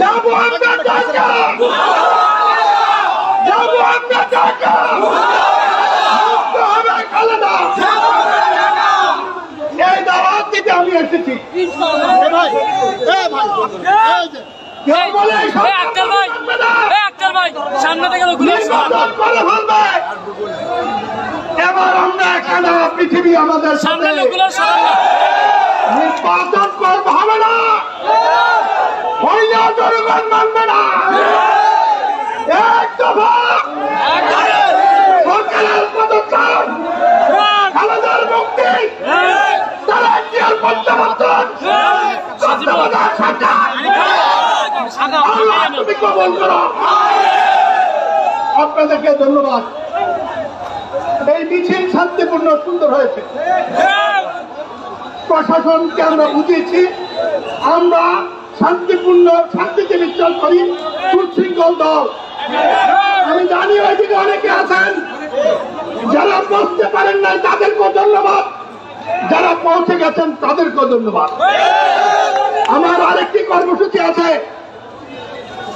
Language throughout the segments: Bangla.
যাব আমরা ঢাকা যাব আমরা ঢাকা মুক্ত হবে খালেদা এই দাওয়াত দিতে আমি এসেছি ভাই। সরকার আক্তার ভাই আক্তার ভাই সামনে থেকে এবার আমরা এখানে পৃথিবী আমাদের সামনে নির্বাচন করতে হবে না। হইলেও জনগণ মানবে না। এক দফা। সরকারের পদক্ষেপ। খালেদার মুক্তি। তারা জিয়ার প্রত্যাবর্তন সরকার। আপনাদেরকে ধন্যবাদ। এই মিছিল শান্তিপূর্ণ, সুন্দর হয়েছে। প্রশাসনকে আমরা বুঝিয়েছি, আমরা শান্তিপূর্ণ, শান্তিতে বিচল করি, সুশৃঙ্খল দল। আমি জানি ওইদিকে অনেকে আছেন, যারা বসতে পারেন নাই, তাদেরকেও ধন্যবাদ। যারা পৌঁছে গেছেন, তাদেরকেও ধন্যবাদ। আমার আরেকটি কর্মসূচি আছে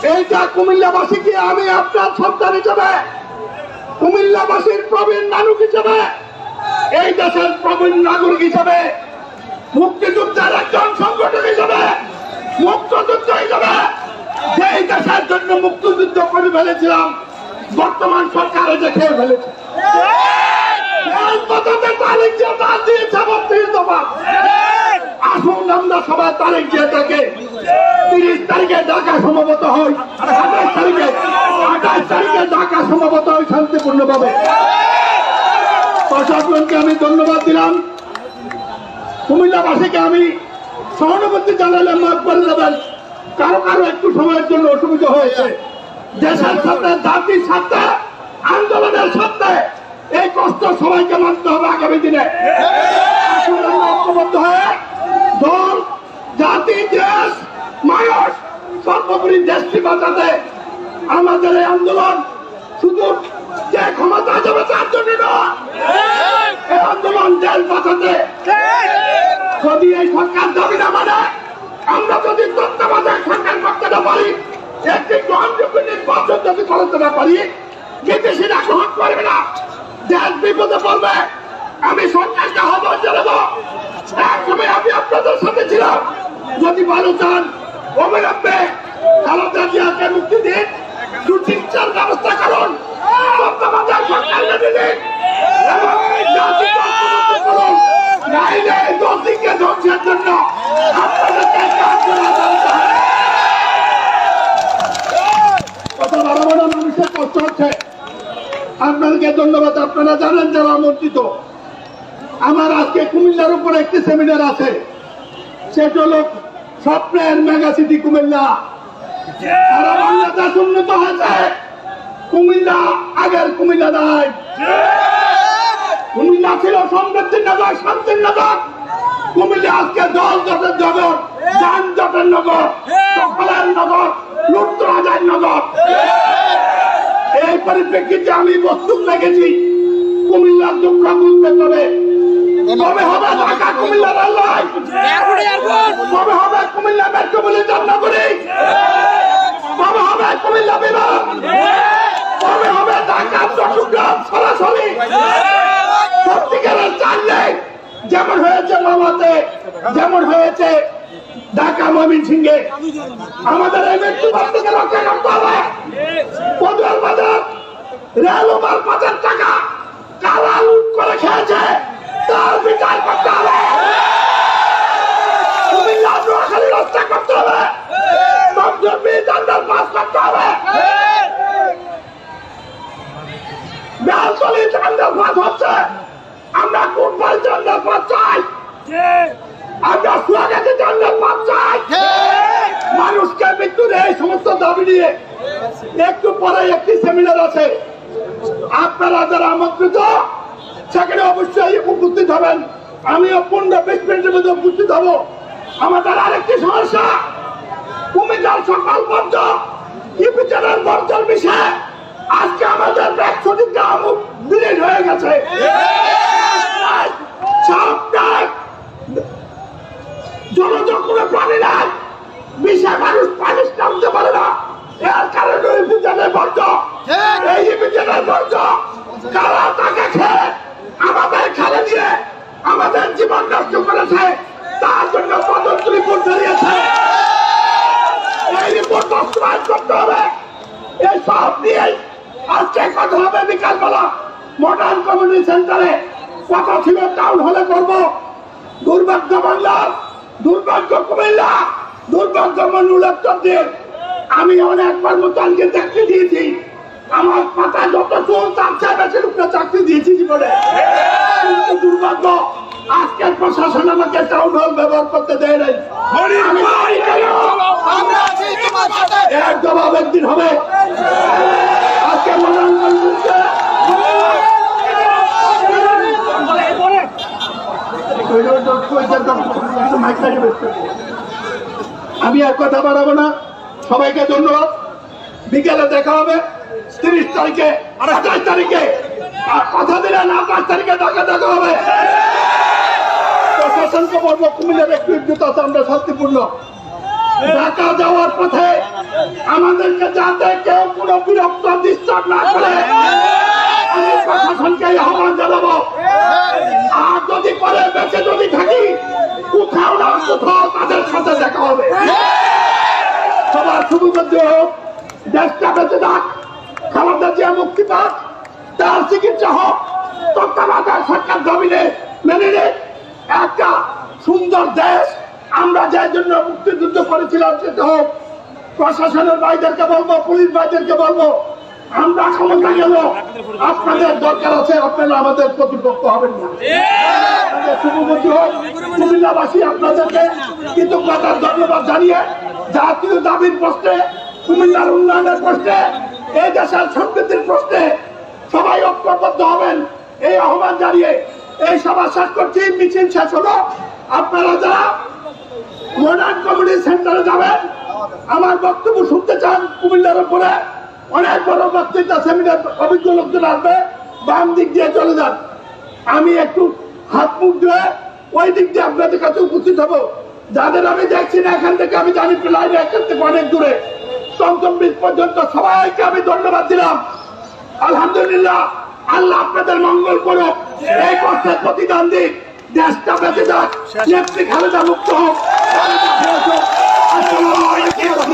এইটা কুমিল্লাবাসীকে আমি আপনার সন্তান হিসেবে, কুমিল্লাবাসীর প্রবীণ নানুক হিসেবে, এই দেশের প্রবীণ নাগরিক হিসেবে, মুক্তিযুদ্ধের একজন সংগঠন হিসেবে, মুক্তযুদ্ধ হিসেবে যে এই দেশের জন্য মুক্তিযুদ্ধ করে ফেলেছিলাম, বর্তমান সরকার যে খেয়ে ফেলেছে। এই কথাতে তারিখ যে তার দিয়েছে বত্রিশ দফা। আসুন আমরা সবাই তারিখ দিয়ে থাকে প্রশাসনকে আমি ধন্যবাদ দিলাম। কুমিল্লাবাসীকে আমি সহানুভূতি জানালে মাফ করে দেবেন। কারও কারও একটু সময়ের জন্য অসুবিধা হয়েছে। দেশের সাথে, জাতির সাথে, আন্দোলনের সাথে এই কষ্ট সবাইকে মানতে হবে আগামী দিনে। ঐক্যবদ্ধ হয়ে দল, জাতি, দেশ সর্বোপরি দেশটি বাঁচাতে আমাদের এই আন্দোলন শুধু যে ক্ষমতা যাবে তার জন্য নয়। এই আন্দোলন দেশ বাঁচাতে। যদি এই সরকার দাবি না মানে আমরা যদি তত্ত্বাবধায়ক সরকার করতে না পারি একটি গ্রহণযোগ্য নির্বাচন যদি করতে না পারি বিদেশিরা গ্রহণ করবে না। দেশ বিপদে পড়বে। আমি সরকারকে আহ্বান জানাব। একসময় আমি আপনাদের সাথে ছিলাম। যদি ভালো চান অবিলম্বে জিয়াকে মুক্তি দিন। সুচিকিৎসার ব্যবস্থা করুন। কথা বাড়াবো না, মানুষের কষ্ট ধন্যবাদ আপনারা জানেন যারা আমন্ত্রিত আমার আজকে কুমিল্লার উপর একটি সেমিনার আছে। সেটা হলো স্বপ্নের মেগা সিটি কুমিল্লা। সারা বাংলাদেশ উন্নত হয়েছে। কুমিল্লা আগের কুমিল্লা নাই। কুমিল্লা ছিল সমৃদ্ধির নগর শান্তির নগর কুমিল্লা আজকে জল জটের নগর যানজটের নগর সকলের নগর লুট্তরাজের নগর। এই পরিপ্রেক্ষিতে আমি বস্তু রেখেছি কুমিল্লার দুঃখ বুঝতে হবে কবে হবে ঢাকা কুমিল্লা রেল কবে হবে কুমিল্লা মেট্রো বলে জান্নাগুড়ি কবে হবে কুমিল্লা বিভাগ কবে হবে যেমন হয়েছে মামাতে, যেমন হয়েছে ঢাকা মমিন সিংহে। আমাদের এই মৃত্যু থেকে রক্ষা করতে হবে। পদুয়ার বাজার, রেল ওভার পাঁচের টাকা কারা লুট করে খেয়েছে, তার বিচার করতে হবে। কুমিল্লা নোয়াখালী রক্ষা করতে হবে। দাবি নিয়ে একটু পরে একটি সেমিনার আছে। আপনারা যারা আমন্ত্রিত, সেখানে অবশ্যই উপস্থিত হবেন। আমি উপস্থিত হব। আমাদের আরেকটি সমস্যা কুমিল্লার সকাল পর্যন্ত ইপিচারের বিষয়ে আজকে আমাদের একশোটি গ্রাম বিলীন হয়ে গেছে সব জনজ কোনো প্রাণী নাই নামতে পারে না এর কারণে ওই বিজেনের বর্জ্য এই বিজেনের বর্জ্য কারা তাকে খেয়ে আমাদের খেলে জীবন করেছে। তার জন্য করতে হবে। এই সব নিয়ে আজকে কথা হবে বিকালবেলা মডার্ন কমিউনিটি সেন্টারে কথা ছিল টাউন হলে করব। দুর্ভাগ্য বাংলার দুর্ভাগ্য কুমিল্লা, দুর্ভাগ্য মন্ডল দিন। আমি অনেকবার মোতানকে চাকরি দিয়েছি। আমার পাতা যত চোর তার চেয়ে বেশি লোককে চাকরি দিয়েছি জীবনে। কিন্তু দুর্ভাগ্য আজকের প্রশাসন আমাকে টাউন হল ব্যবহার করতে দেয় নাই। আমি এর জবাব একদিন হবে। আজকে আর কথা বাড়াবো না। সবাইকে ধন্যবাদ। বিকেলে দেখা হবে। তিরিশ তারিখে, আঠাশ তারিখে কথা দিলেন আঠাশ তারিখে দেখা দেখা হবে। প্রশাসনকে বলব কুমিল্লার একটু ইজ্জত আছে, আমরা শান্তিপূর্ণ। ঢাকা যাওয়ার পথে আমাদেরকে যাতে কেউ কোনো বিরক্ত ডিস্টার্ব না করে, আমি প্রশাসনকে আহ্বান জানাব। আর যদি পরে বেঁচে যদি থাকি, কোথাও না কোথাও তাদের সাথে দেখা হবে। সবার শুভমধ্য হোক দেশটা বেঁচে থাক খালেদা জিয়া মুক্তি পাক, তার চিকিৎসা হোক, তত্ত্বাবধায়ক সরকার জমিনে মেনে নিক। একটা সুন্দর দেশ, আমরা যার জন্য মুক্তিযুদ্ধ করেছিলাম সেটা হোক, প্রশাসনের ভাইদেরকে বলব, পুলিশ ভাইদেরকে বলব, আমরা ক্ষমতা গেল আপনাদের দরকার আছে, আপনারা আমাদের প্রতিপক্ষ হবেন না। শুভমতি হোক, কুমিল্লাবাসী আপনাদেরকে কৃতজ্ঞতার ধন্যবাদ জানিয়ে জাতীয় দাবির প্রশ্নে কুমিল্লার উন্নয়নের প্রশ্নে এই দেশের সমৃদ্ধির প্রশ্নে সবাই ঐক্যবদ্ধ হবেন। এই আহ্বান জানিয়ে এই সভা শেষ করছি। মিছিল শেষ হলো। আপনারা যারা মডার্ন কমিউনিটি সেন্টারে যাবেন, আমার বক্তব্য শুনতে চান কুমিল্লার উপরে, অনেক বড় বক্তৃতা, সেমিনার, অভিজ্ঞ লোকজন আসবে, বাম দিক দিয়ে চলে যান। আমি একটু হাত মুখ ধুয়ে ওই দিক দিয়ে আপনাদের কাছে উপস্থিত হব। যাদের আমি দেখছি না, এখান থেকে আমি জানি লাইনে এখান থেকে অনেক দূরে। পঞ্চম বিশ পর্যন্ত সবাইকে আমি ধন্যবাদ দিলাম। আলহামদুলিল্লাহ আল্লাহ আপনাদের মঙ্গল করুক। এই কষ্টের প্রতিদান দিক দেশটা বেঁচে যাক। নেত্রী খালেদা মুক্ত হোক। আসসালামু আলাইকুম।